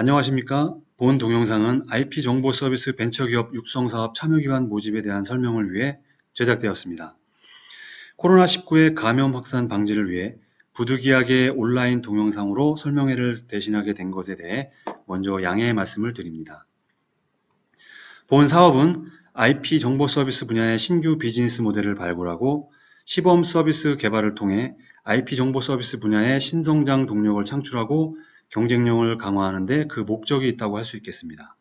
안녕하십니까? 본 동영상은 IP 정보 서비스 벤처기업 육성사업 참여기관 모집에 대한 설명을 위해 제작되었습니다. 코로나19의 감염 확산 방지를 위해 부득이하게 온라인 동영상으로 설명회를 대신하게 된 것에 대해 먼저 양해의 말씀을 드립니다. 본 사업은 IP 정보 서비스 분야의 신규 비즈니스 모델을 발굴하고 시범 서비스 개발을 통해 IP 정보 서비스 분야의 신성장 동력을 창출하고 경쟁력을 강화하는 데 그 목적이 있다고 할 수 있겠습니다.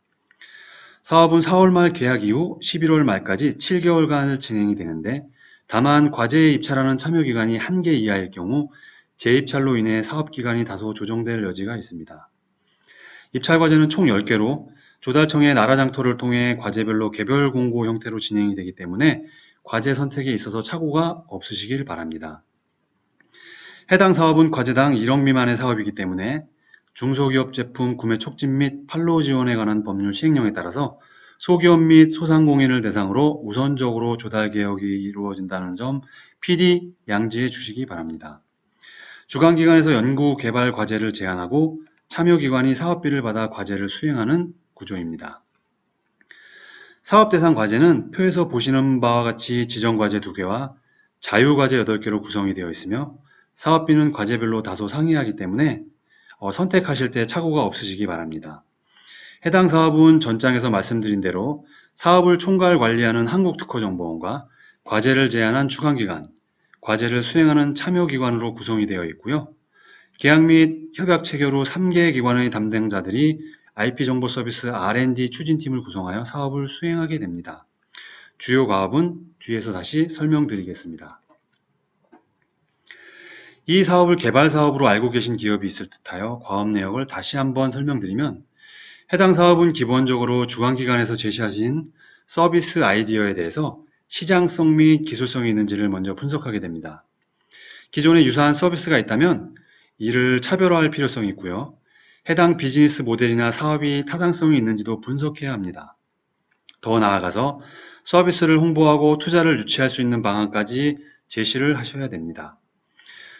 사업은 4월 말 계약 이후 11월 말까지 7개월간 진행이 되는데 다만 과제에 입찰하는 참여기관이 1개 이하일 경우 재입찰로 인해 사업 기간이 다소 조정될 여지가 있습니다. 입찰 과제는 총 10개로 조달청의 나라장터를 통해 과제별로 개별 공고 형태로 진행이 되기 때문에 과제 선택에 있어서 착오가 없으시길 바랍니다. 해당 사업은 과제당 1억 미만의 사업이기 때문에 중소기업 제품 구매 촉진 및 판로 지원에 관한 법률 시행령에 따라서 소기업 및 소상공인을 대상으로 우선적으로 조달 개혁이 이루어진다는 점 PD 양지해 주시기 바랍니다. 주관기관에서 연구 개발 과제를 제안하고 참여기관이 사업비를 받아 과제를 수행하는 구조입니다. 사업 대상 과제는 표에서 보시는 바와 같이 지정 과제 2개와 자유 과제 8개로 구성이 되어 있으며 사업비는 과제별로 다소 상이하기 때문에 어, 선택하실 때 착오가 없으시기 바랍니다. 해당 사업은 전장에서 말씀드린 대로 사업을 총괄 관리하는 한국특허정보원과 과제를 제안한 주관기관, 과제를 수행하는 참여기관으로 구성이 되어 있고요. 계약 및 협약 체결 후 3개 기관의 담당자들이 IP 정보 서비스 R&D 추진팀을 구성하여 사업을 수행하게 됩니다. 주요 과업은 뒤에서 다시 설명드리겠습니다. 이 사업을 개발 사업으로 알고 계신 기업이 있을 듯하여 과업 내역을 다시 한번 설명드리면 해당 사업은 기본적으로 주관기관에서 제시하신 서비스 아이디어에 대해서 시장성 및 기술성이 있는지를 먼저 분석하게 됩니다. 기존에 유사한 서비스가 있다면 이를 차별화할 필요성이 있고요. 해당 비즈니스 모델이나 사업이 타당성이 있는지도 분석해야 합니다. 더 나아가서 서비스를 홍보하고 투자를 유치할 수 있는 방안까지 제시를 하셔야 됩니다.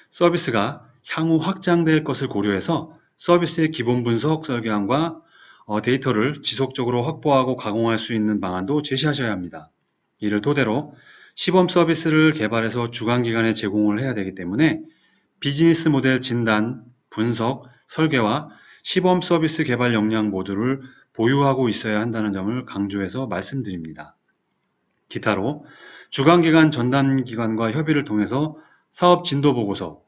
서비스가 향후 확장될 것을 고려해서 서비스의 기본 분석 설계안과 어, 데이터를 지속적으로 확보하고 가공할 수 있는 방안도 제시하셔야 합니다. 이를 토대로 시범 서비스를 개발해서 주관기관에 제공을 해야 되기 때문에 비즈니스 모델 진단, 분석, 설계와 시범 서비스 개발 역량 모두를 보유하고 있어야 한다는 점을 강조해서 말씀드립니다. 기타로 주관기관 전담기관과 협의를 통해서 사업 진도 보고서,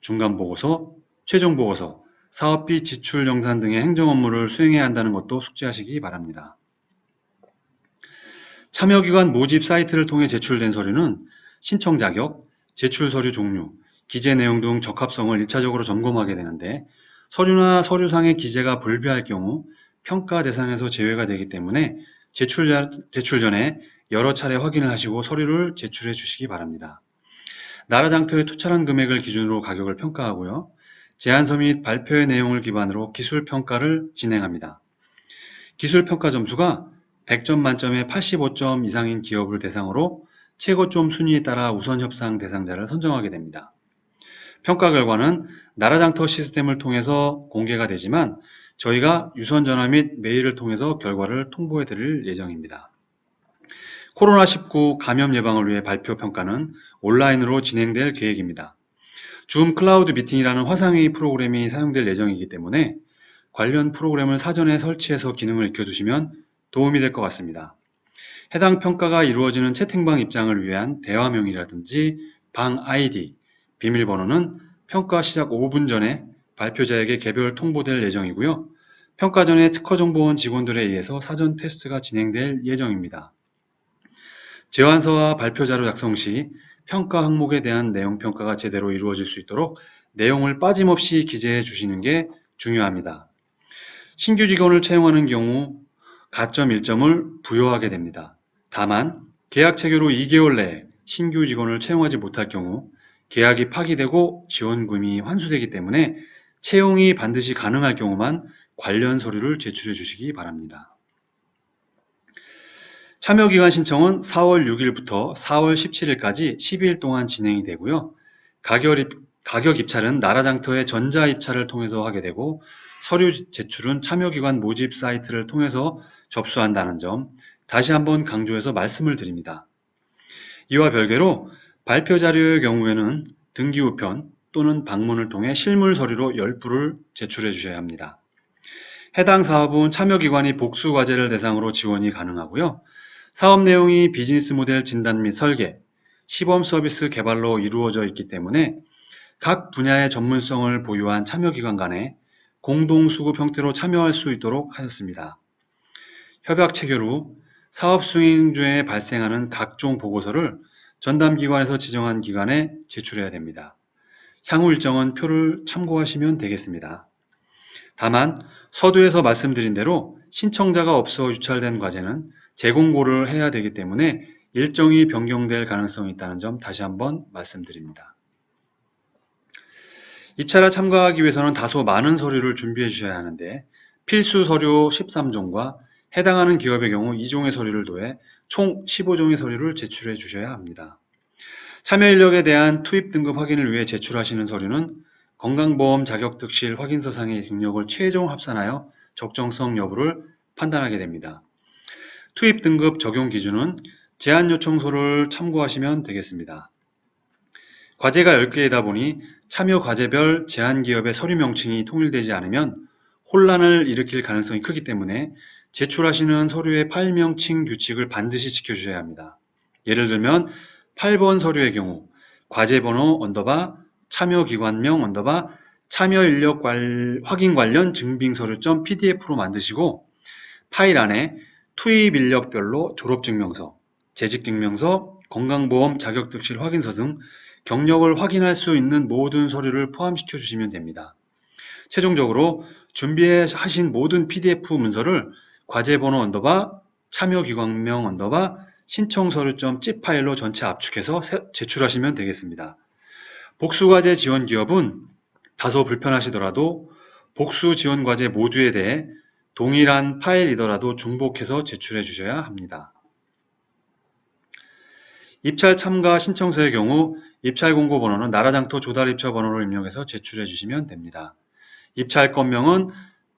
중간 보고서, 최종 보고서, 사업비 지출 영산 등의 행정 업무를 수행해야 한다는 것도 숙지하시기 바랍니다. 참여기관 모집 사이트를 통해 제출된 서류는 신청 자격, 제출 서류 종류, 기재 내용 등 적합성을 1차적으로 점검하게 되는데 서류나 서류상의 기재가 불비할 경우 평가 대상에서 제외가 되기 때문에 제출, 제출 전에 여러 차례 확인을 하시고 서류를 제출해 주시기 바랍니다. 나라장터의 투철한 금액을 기준으로 가격을 평가하고요. 제안서 및 발표의 내용을 기반으로 기술 평가를 진행합니다. 기술 평가 점수가 100점 만점에 85점 이상인 기업을 대상으로 최고점 순위에 따라 우선 협상 대상자를 선정하게 됩니다. 평가 결과는 나라장터 시스템을 통해서 공개가 되지만 저희가 유선 전화 및 메일을 통해서 결과를 통보해 드릴 예정입니다. 코로나19 감염 예방을 위해 발표 평가는 온라인으로 진행될 계획입니다. 줌 클라우드 미팅이라는 화상회의 프로그램이 사용될 예정이기 때문에 관련 프로그램을 사전에 설치해서 기능을 익혀두시면 도움이 될 것 같습니다. 해당 평가가 이루어지는 채팅방 입장을 위한 대화명이라든지 방 아이디, 비밀번호는 평가 시작 5분 전에 발표자에게 개별 통보될 예정이고요. 평가 전에 특허정보원 직원들에 의해서 사전 테스트가 진행될 예정입니다. 제안서와 발표 자료 작성 시 평가 항목에 대한 내용 평가가 제대로 이루어질 수 있도록 내용을 빠짐없이 기재해 주시는 게 중요합니다. 신규 직원을 채용하는 경우 가점 1점을 부여하게 됩니다. 다만 계약 체결 후 2개월 내에 신규 직원을 채용하지 못할 경우 계약이 파기되고 지원금이 환수되기 때문에 채용이 반드시 가능할 경우만 관련 서류를 제출해 주시기 바랍니다. 참여기간 신청은 4월 6일부터 4월 17일까지 12일 동안 진행이 되고요. 가격, 입, 가격 입찰은 나라장터의 전자 입찰을 통해서 하게 되고 서류 제출은 참여기관 모집 사이트를 통해서 접수한다는 점 다시 한번 강조해서 말씀을 드립니다. 이와 별개로 발표 자료의 경우에는 등기 우편 또는 방문을 통해 실물 서류로 열부를 제출해 주셔야 합니다. 해당 사업은 참여기관이 복수 과제를 대상으로 지원이 가능하고요. 사업 내용이 비즈니스 모델 진단 및 설계, 시범 서비스 개발로 이루어져 있기 때문에 각 분야의 전문성을 보유한 참여기관 간에 공동 수급 형태로 참여할 수 있도록 하였습니다. 협약 체결 후 사업 수행 중에 발생하는 각종 보고서를 전담기관에서 지정한 기관에 제출해야 됩니다. 향후 일정은 표를 참고하시면 되겠습니다. 다만 서두에서 말씀드린 대로 신청자가 없어 유찰된 과제는 재공고를 해야 되기 때문에 일정이 변경될 가능성이 있다는 점 다시 한번 말씀드립니다. 입찰에 참가하기 위해서는 다소 많은 서류를 준비해 주셔야 하는데 필수 서류 13종과 해당하는 기업의 경우 2종의 서류를 더해 총 15종의 서류를 제출해 주셔야 합니다. 참여 인력에 대한 투입 등급 확인을 위해 제출하시는 서류는 건강보험 자격특실 확인서상의 경력을 최종 합산하여 적정성 여부를 판단하게 됩니다. 투입 등급 적용 기준은 제안 요청서를 참고하시면 되겠습니다. 과제가 10개이다 보니 참여 과제별 제한 기업의 서류 명칭이 통일되지 않으면 혼란을 일으킬 가능성이 크기 때문에 제출하시는 서류의 파일 명칭 규칙을 반드시 지켜주셔야 합니다. 예를 들면 8번 서류의 경우 과제 번호 언더바 참여 기관명 언더바 참여 인력 관- 확인 관련 증빙 서류점 PDF로 만드시고 파일 안에 투입 인력별로 졸업증명서, 재직증명서, 건강보험 자격특실 확인서 등 경력을 확인할 수 있는 모든 서류를 포함시켜 주시면 됩니다. 최종적으로 준비하신 모든 PDF 문서를 과제번호 언더바 참여기관명 언더바 신청서류점 zip 파일로 전체 압축해서 세- 제출하시면 되겠습니다. 복수과제 지원 기업은 다소 불편하시더라도 복수 지원 과제 모두에 대해 동일한 파일이더라도 중복해서 제출해 주셔야 합니다. 입찰 참가 신청서의 경우 입찰 공고 번호는 나라장터 조달 입처 번호를 입력해서 제출해 주시면 됩니다. 입찰 건명은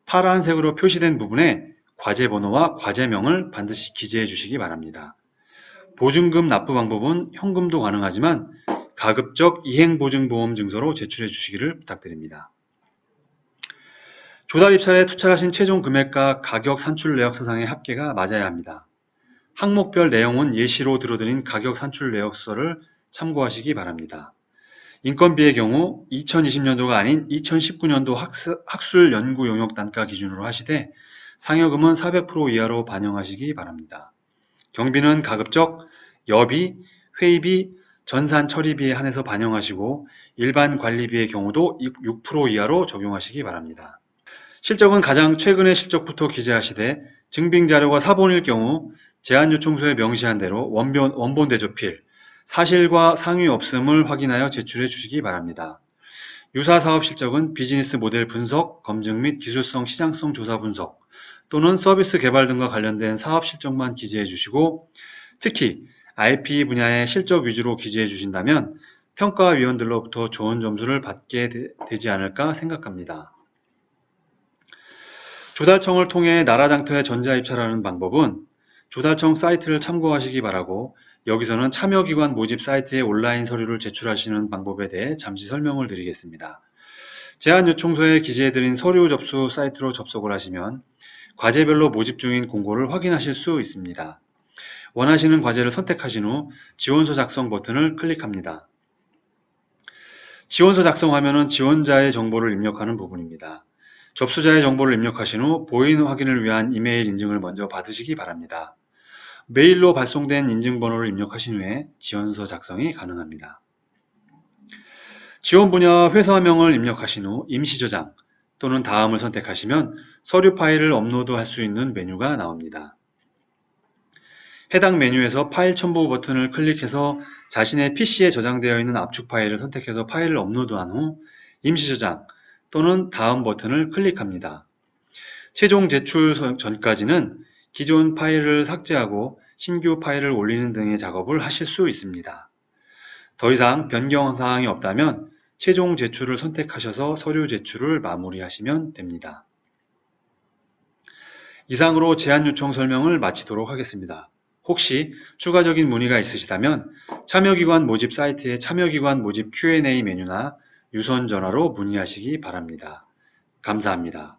파란색으로 표시된 부분에 과제 번호와 과제명을 반드시 기재해 주시기 바랍니다. 보증금 납부 방법은 현금도 가능하지만 가급적 이행보증보험 증서로 제출해 주시기를 부탁드립니다. 조달 입찰에 투찰하신 최종 금액과 가격 산출 내역 서상의 합계가 맞아야 합니다. 항목별 내용은 예시로 들어드린 가격 산출 내역서를 참고하시기 바랍니다. 인건비의 경우 2020년도가 아닌 2019년도 학술 연구 용역 단가 기준으로 하시되 상여금은 400% 이하로 반영하시기 바랍니다. 경비는 가급적 여비, 회의비, 전산 처리비에 한해서 반영하시고 일반 관리비의 경우도 6% 이하로 적용하시기 바랍니다. 실적은 가장 최근의 실적부터 기재하시되 증빙 자료가 사본일 경우 제안 요청서에 명시한 대로 원본, 원본 대조필, 사실과 상위 없음을 확인하여 제출해 주시기 바랍니다. 유사 사업 실적은 비즈니스 모델 분석, 검증 및 기술성 시장성 조사 분석 또는 서비스 개발 등과 관련된 사업 실적만 기재해 주시고 특히 IP 분야의 실적 위주로 기재해 주신다면 평가위원들로부터 좋은 점수를 받게 되, 되지 않을까 생각합니다. 조달청을 통해 나라장터에 전자입찰하는 방법은 조달청 사이트를 참고하시기 바라고 여기서는 참여기관 모집 사이트에 온라인 서류를 제출하시는 방법에 대해 잠시 설명을 드리겠습니다. 제안 요청서에 기재해드린 서류 접수 사이트로 접속을 하시면 과제별로 모집 중인 공고를 확인하실 수 있습니다. 원하시는 과제를 선택하신 후 지원서 작성 버튼을 클릭합니다. 지원서 작성 화면은 지원자의 정보를 입력하는 부분입니다. 접수자의 정보를 입력하신 후 보인 확인을 위한 이메일 인증을 먼저 받으시기 바랍니다. 메일로 발송된 인증번호를 입력하신 후에 지원서 작성이 가능합니다. 지원 분야 회사 명을 입력하신 후 임시 저장 또는 다음을 선택하시면 서류 파일을 업로드할 수 있는 메뉴가 나옵니다. 해당 메뉴에서 파일 첨부 버튼을 클릭해서 자신의 PC에 저장되어 있는 압축 파일을 선택해서 파일을 업로드한 후 임시 저장 또는 다음 버튼을 클릭합니다. 최종 제출 전까지는 기존 파일을 삭제하고 신규 파일을 올리는 등의 작업을 하실 수 있습니다. 더 이상 변경 사항이 없다면 최종 제출을 선택하셔서 서류 제출을 마무리하시면 됩니다. 이상으로 제한 요청 설명을 마치도록 하겠습니다. 혹시 추가적인 문의가 있으시다면 참여기관 모집 사이트의 참여기관 모집 Q&A 메뉴나 유선전화로 문의하시기 바랍니다. 감사합니다.